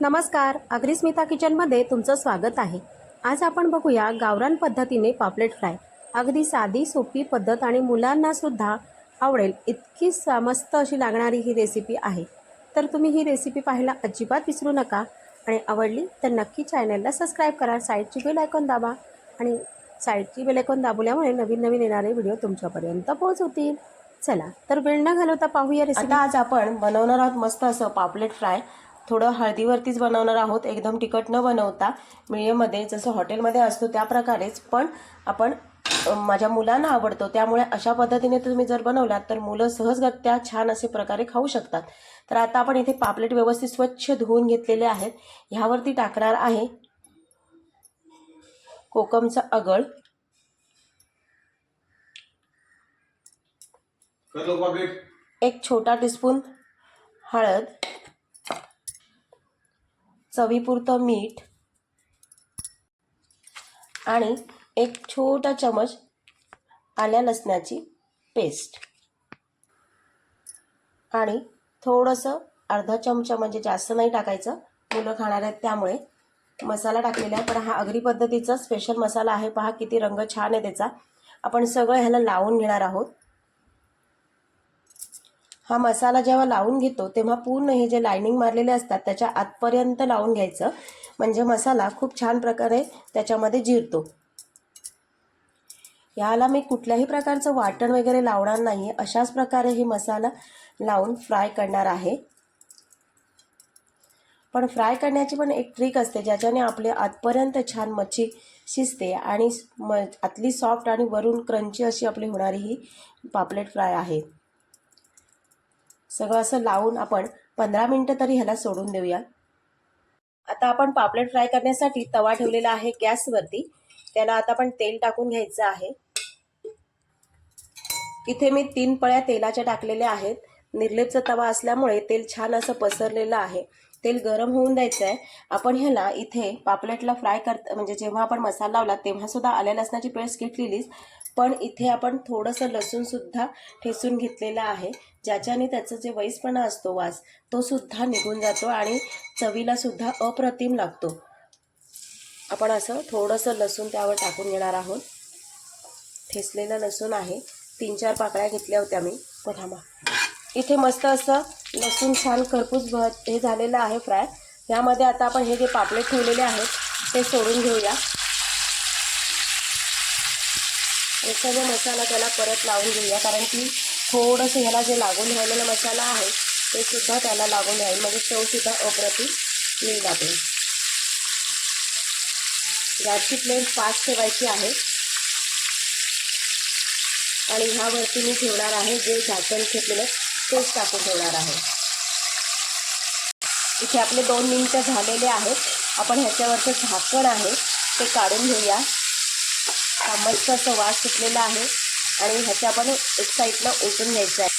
नमस्कार अग्रिस्मिता किचनमध्ये तुमचं स्वागत आहे. आज आपण बघूया गावरान पद्धतीने पापलेट फ्राय. अगदी साधी सोपी पद्धत आणि मुलांनासुद्धा आवडेल इतकी स- मस्त अशी लागणारी ही रेसिपी आहे. तर तुम्ही ही रेसिपी पाहायला अजिबात विसरू नका आणि आवडली तर नक्की चॅनलला सबस्क्राईब करा. साईडची बेल आयकॉन दाबा आणि साईडची बेल आयकॉन दाबल्यामुळे नवीन नवीन येणारे व्हिडिओ तुमच्यापर्यंत पोहोचवतील. चला तर वेळ न घालवता पाहूया रेसिपी आज आपण बनवणार आहोत मस्त असं पापलेट फ्राय. थोडं हळदीवरतीच बनवणार आहोत. एकदम तिखट न बनवता मिडियममध्ये जसं हॉटेलमध्ये असतो त्या प्रकारेच. पण आपण माझ्या मुलांना आवडतो. त्यामुळे अशा पद्धतीने तुम्ही जर बनवलात तर मुलं सहजगत्या छान असे प्रकारे खाऊ शकतात. तर आता आपण इथे पापलेट व्यवस्थित स्वच्छ धुवून घेतलेले आहेत. ह्यावरती टाकणार आहे कोकमचा अगळ. एक छोटा टीस्पून हळद. चवीपुरतं मीठ आणि एक छोटा चमच आल्या लसणाची पेस्ट. आणि थोडंसं अर्धा चमचा म्हणजे जास्त नाही टाकायचं. मुलं खाणार आहेत त्यामुळे मसाला टाकलेला आहे. पण हा अगरी पद्धतीचा स्पेशल मसाला आहे. पहा किती रंग छान आहे त्याचा. आपण सगळं ह्याला लावून घेणार आहोत. हा मसाला जेव्हा लावून घेतो तेव्हा पूर्ण हे जे लायनिंग मारलेले असतात त्याच्या आतपर्यंत लावून घ्यायचं. म्हणजे मसाला खूप छान प्रकारे त्याच्यामध्ये जिरतो. याला मी कुठल्याही प्रकारचं वाटण वगैरे लावणार नाही अशाच प्रकारे हे मसाला लावून फ्राय करणार आहे. पण फ्राय करण्याची पण एक ट्रिक असते ज्याच्याने आपले आतपर्यंत छान मच्छी शिजते आणि म आतली सॉफ्ट आणि वरून क्रंची अशी आपली होणारी ही पापलेट फ्राय आहे. सगळं असं लावून आपण पंधरा मिनटं तरी ह्याला सोडून देऊया. आता आपण पापलेट फ्राय करण्यासाठी तवा ठेवलेला आहे गॅसवरती. त्याला आता आपण तेल टाकून घ्यायचं आहे. इथे मी तीन पळ्या तेलाच्या टाकलेल्या आहेत. निर्लेपचा तवा असल्यामुळे तेल छान असं पसरलेलं आहे. तेल गरम होऊन द्यायचं आहे आपण ह्याला इथे पापलेटला फ्राय कर म्हणजे जेव्हा आपण मसाला लावला तेव्हासुद्धा आल्या लसणाची पेस्ट घेतलेलीच. पण इथे आपण थोडंसं लसूणसुद्धा ठेसून घेतलेलं आहे. ज्याच्याने त्याचं जे वैसपणा असतो वास तो सुद्धा निघून जातो आणि चवीलासुद्धा अप्रतिम लागतो. आपण असं थोडंसं लसूण त्यावर टाकून घेणार आहोत. ठेसलेलं लसूण आहे. तीन चार पाकळ्या घेतल्या होत्या मी. तो थांबा इथे मस्त असं लसूण छान खरपूस भर हे झालेलं आहे फ्राय. यामध्ये आता आपण हे जे पापलेट ठेवलेले आहेत ते सोडून घेऊया. हे सगळं मसाला त्याला परत लावून घेऊया कारण की थोडंसं ह्याला जे लागून राहिलेला मसाला आहे ते सुद्धा त्याला लागून राहील. म्हणजे चवसुद्धा अप्रतिम येईल लागेल गॅसची फ्लेम फास्ट ठेवायची आहे. आणि ह्यावरती मी ठेवणार आहे जे झाकण घेतलेलं तेच टाकून ठेवणार आहे. इथे आपले दोन मिनटं झालेले आहेत. आपण ह्याच्यावरचं झाकण आहे ते काढून घेऊया. हा मस्त असं वास सुटलेला आहे आणि ह्याच्या आपण एक साईडला ओतून घ्यायचं आहे.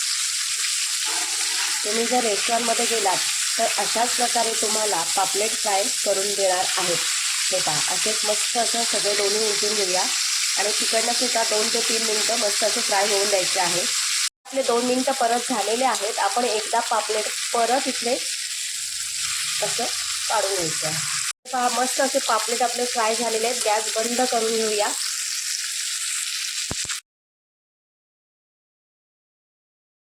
तुम्ही जर रेस्टॉरंटमध्ये गेलात तर अशाच प्रकारे तुम्हाला पापलेट फ्राय करून देणार आहेत. हे पहा असेच मस्त असं सगळे दोन्ही ओतून घेऊया. आणि तिकडनं सुद्धा दोन ते तीन मिनटं मस्त असं फ्राय होऊन द्यायचे आहे. आपले दोन मिनटं परत झालेले आहेत. आपण एकदा पापलेट परत इथले असं काढून घ्यायचं आहे. पहा मस्त असे पापलेट आपले फ्राय झालेले आहेत. गॅस बंद करून घेऊया.